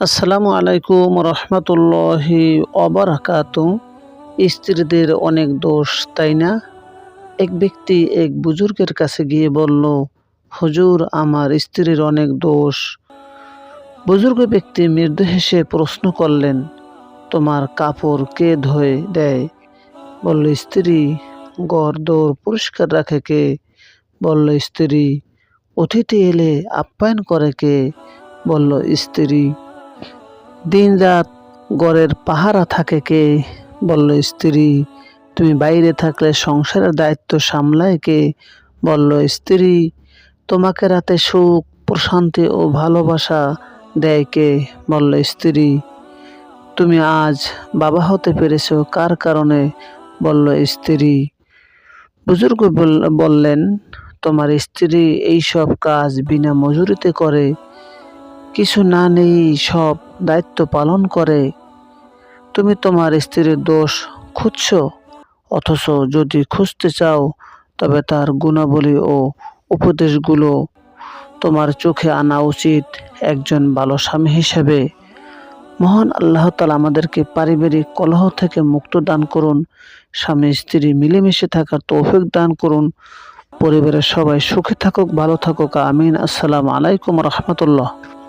আসসালামু আলাইকুম রহমতুল্লাহি অবরাকাত স্ত্রীদের অনেক দোষ, তাই না? এক ব্যক্তি এক বুজুর্গের কাছে গিয়ে বলল, হুজুর, আমার স্ত্রীর অনেক দোষ। বুজুর্গ ব্যক্তি মৃদু হেসে প্রশ্ন করলেন, তোমার কাপড় কে ধোয়ে, দেয়? বলল, স্ত্রী গড় দৌড় পরিষ্কার রাখে কে? বলল, স্ত্রী, অতিথি এলে আপ্যায়ন করে কে? বলল, স্ত্রী দিন রাত গড়ের পাহারা থাকে কে? বলল স্ত্রী। তুমি বাইরে থাকলে সংসারের দায়িত্ব সামলায় কে? বলল স্ত্রী, তোমাকে রাতে সুখ, প্রশান্তি ও ভালোবাসা দেয় কে? বলল স্ত্রী, তুমি আজ বাবা হতে পেরেছ কার কারণে? বলল স্ত্রী, বুজুর্গ বল- বললেন, তোমার স্ত্রী এই সব কাজ বিনা মজুরিতে করে। কিছু না নেই সব দায়িত্ব পালন করে। তুমি তোমার স্ত্রীর দোষ খুঁজছ? অথচ যদি খুঁজতে চাও, তবে তার গুণাবলী ও উপদেশগুলো তোমার চোখে আনা উচিত একজন ভালো স্বামী হিসেবে। মহান আল্লাহ তালা আমাদেরকে পারিবারিক কলহ থেকে মুক্ত দান করুন, স্বামী স্ত্রী মিলেমিশে থাকার তৌফিক দান করুন, পরিবারের সবাই সুখে থাকুক, ভালো থাকুক, আমিন। আসসালামু আলাইকুম রহমতুল্লাহ।